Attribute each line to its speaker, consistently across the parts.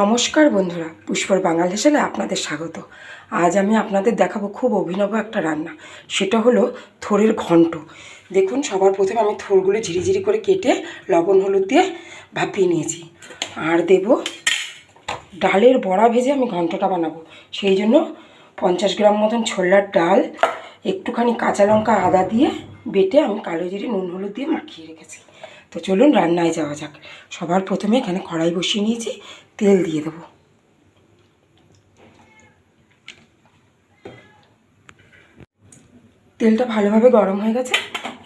Speaker 1: নমস্কার বন্ধুরা, পুষ্পর বাঙাল হেসেলে আপনাদের স্বাগত। আজ আমি আপনাদের দেখাবো খুব অভিনব একটা রান্না, সেটা হলো থোরের ঘন্ট। দেখুন, সবার প্রথমে আমি থোরগুলো ঝিরিঝিরি করে কেটে লবণ, হলুদ দিয়ে ভাপিয়ে নিয়েছি। আর দেব ডালের বড়া ভেজে আমি ঘন্টটা বানাবো। সেই জন্য পঞ্চাশ গ্রাম মতন ছোলার ডাল, একটুখানি কাঁচা লঙ্কা আদা দিয়ে বেটে আমি কালো জিরে, নুন, হলুদ দিয়ে মাখিয়ে রেখেছি। তো চলুন রান্নায় যাওয়া যাক। সবার প্রথমে এখানে কড়াই বসিয়ে নিয়েছি, তেল দিয়ে দেবো। তেলটা ভালোভাবে গরম হয়ে গেছে।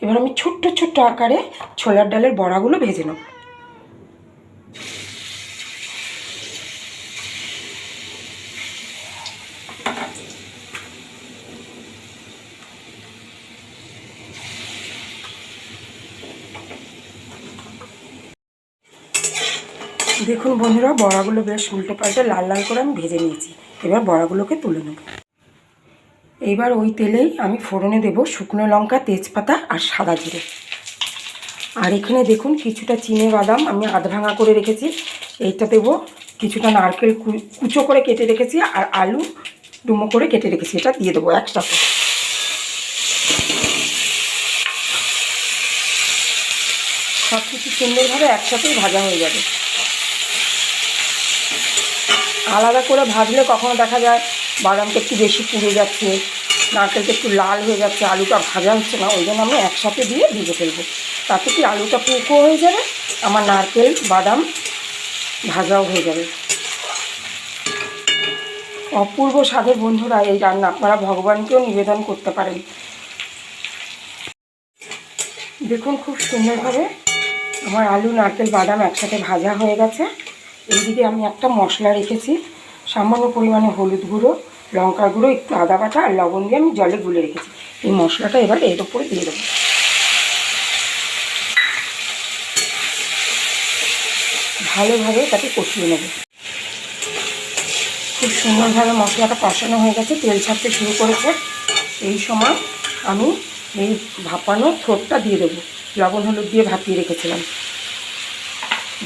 Speaker 1: এবার আমি ছোট্ট ছোট্ট আকারে ছোলার ডালের বড়াগুলো ভেজে নেব। দেখুন বন্ধুরা, বড়াগুলো বেশ উল্টে পাল্টে লাল লাল করে আমি ভেজে নিয়েছি। এবার বড়াগুলোকে তুলে নেব। এইবার ওই তেলেই আমি ফোড়নে দেব শুকনো লঙ্কা, তেজপাতা আর সাদা জিরে। আর এখানে দেখুন কিছুটা চিনে বাদাম আমি আধ ভাঙা করে রেখেছি। এইটা দেবো কিছুটা নারকেল কুচো করে কেটে রেখেছি আর আলু ডুমো করে কেটে রেখেছি। এটা দিয়ে দেবো একসাথে সব কিছু সুন্দরভাবে একসাথেই ভাজা হয়ে যাবে। আলাদা করে ভাজলে কখনো দেখা যায় বাদামটা একটু বেশি পুড়ে যাচ্ছে, নারকেলটা একটু লাল হয়ে যাচ্ছে, আলুটা ভাজা হচ্ছে না, ওই জন্য আমি একসাথে দিয়ে ভিজে ফেলব। তাতে কি আলুটা পুকো হয়ে যাবে? আমার নারকেল, বাদাম ভাজাও হয়ে যাবে। অপূর্ব স্বাদের বন্ধুরা, এই রান্না আপনারা ভগবানকেও নিবেদন করতে পারেন। দেখুন খুব সুন্দরভাবে আমার আলু, নারকেল, বাদাম একসাথে ভাজা হয়ে গেছে। এইদিকে আমি একটা মশলা রেখেছি। সামান্য পরিমাণে হলুদ গুঁড়ো লঙ্কা গুঁড়ো, একটু আদা বাটা আর লবণ দিয়ে আমি জলে গুলে রেখেছি। এই মশলাটা এবার এর উপরে দিয়ে দেবো। ভালোভাবে তাকে কষিয়ে নেব। খুব সুন্দরভাবে মশলাটা কষানো হয়ে গেছে, তেল ছাড়তে শুরু করেছে। এই সময় আমি এই ভাপানো থোরটা দিয়ে দেবো। লবণ হলুদ দিয়ে ভাপিয়ে রেখেছিলাম।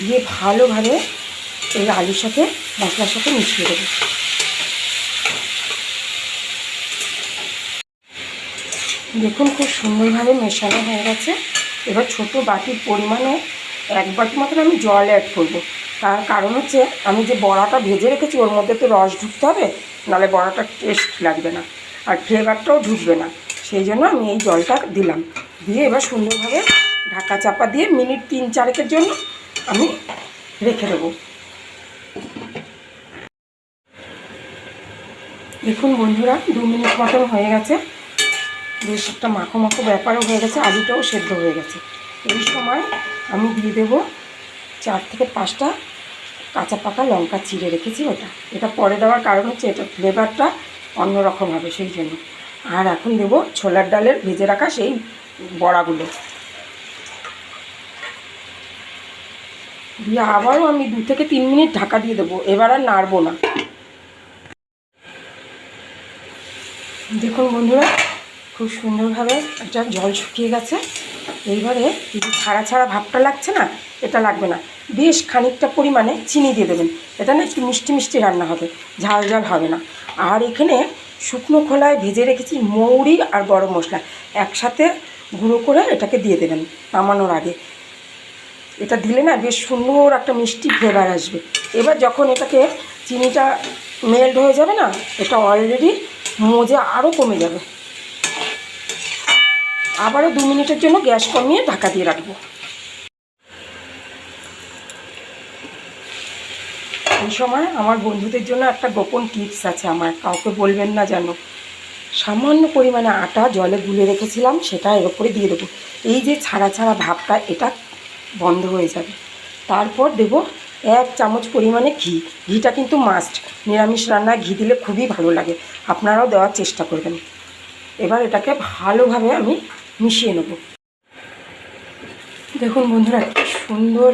Speaker 1: দিয়ে ভালোভাবে এই আলুর সাথে মশলার সাথে মিশিয়ে দেবো। দেখুন খুব সুন্দরভাবে মেশানো হয়ে গেছে। এবার ছোট বাটির পরিমাণে এক বাটি মতন আমি জল অ্যাড করব। তার কারণ হচ্ছে আমি যে বড়াটা ভেজে রেখেছি, ওর মধ্যে তো রস ঢুকতে হবে নাহলে বড়াটা টেস্ট লাগবে না আর ফ্লেভারটাও ঢুকবে না। সেই জন্য আমি এই জলটা দিলাম। দিয়ে এবার সুন্দরভাবে ঢাকা চাপা দিয়ে মিনিট তিন চারেকের জন্য আমি রেখে দেবো। দেখুন বন্ধুরা, দু মিনিট মতন হয়ে গেছে। বেশ একটা মাখো মাখো ব্যাপারও হয়ে গেছে, আলুটাও সেদ্ধ হয়ে গেছে। এই সময় আমি দিয়ে দেবো চার থেকে পাঁচটা কাঁচা পাকা লঙ্কা চিড়ে রেখেছি ওটা। এটা পরে দেওয়ার কারণ হচ্ছে এটা ফ্লেভারটা অন্যরকম হবে সেই জন্য। আর এখন দেবো ছোলার ডালের ভেজে রাখা সেই বড়াগুলো। দিয়ে আবারও আমি দু থেকে তিন মিনিট ঢাকা দিয়ে দেবো, এবার আর নাড়বো না। দেখুন বন্ধুরা, খুব সুন্দরভাবে একটা জল শুকিয়ে গেছে। এইবারে এই যে ছাড়া ছাড়া ভাবটা লাগছে না, এটা লাগবে না। বেশ খানিকটা পরিমাণে চিনি দিয়ে দেবেন। এটা না একটু মিষ্টি মিষ্টি রান্না হবে, ঝাল ঝাল হবে না। আর এখানে শুকনো খোলায় ভেজে রেখেছি মৌরি আর গরম মশলা। একসাথে গুঁড়ো করে এটাকে দিয়ে দেবেন নামানোর আগে। এটা দিলে না বেশ সুন্দর একটা মিষ্টি ফ্লেভার আসবে। এবার যখন এটাকে চিনিটা মেল্ট হয়ে যাবে না, এটা অলরেডি মজে আরও কমে যাবে। আবারও দু মিনিটের জন্য গ্যাস কমিয়ে ঢাকা দিয়ে রাখব। এই সময় আমার বন্ধুদের জন্য একটা গোপন টিপস আছে আমার, কাউকে বলবেন না যেন। সামান্য পরিমাণে আটা জলে গুলে রেখেছিলাম, সেটা এর উপরে দিয়ে দেবো। এই যে ছাড়া ছাড়া ভাবটা, এটা বন্ধ হয়ে যাবে। তারপর দেব এক চামচ পরিমাণে ঘি। ঘিটা কিন্তু মাস্ট নিরামিষ রান্নায় ঘি দিলে খুবই ভালো লাগে। আপনারাও দেওয়ার চেষ্টা করবেন। এবার এটাকে ভালোভাবে আমি মিশিয়ে নেব। দেখুন বন্ধুরা কি সুন্দর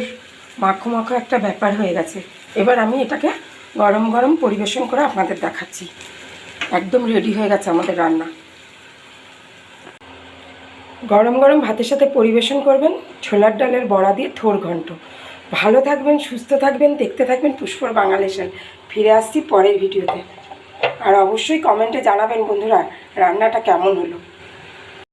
Speaker 1: মাখো মাখো একটা ব্যাপার হয়ে গেছে। এবার আমি এটাকে গরম গরম পরিবেশন করে আপনাদের দেখাচ্ছি। একদম রেডি হয়ে গেছে আমাদের রান্না। গরম গরম ভাতের সাথে পরিবেশন করবেন ছোলার ডালের বড়া দিয়ে থোর ঘন্ট। ভালো থাকবেন, সুস্থ থাকবেন, দেখতে থাকবেন পুষ্পর বাঙালেশন ফিরে আসছি পরের ভিডিওতে। আর অবশ্যই কমেন্টে জানাবেন বন্ধুরা, রান্নাটা কেমন হলো?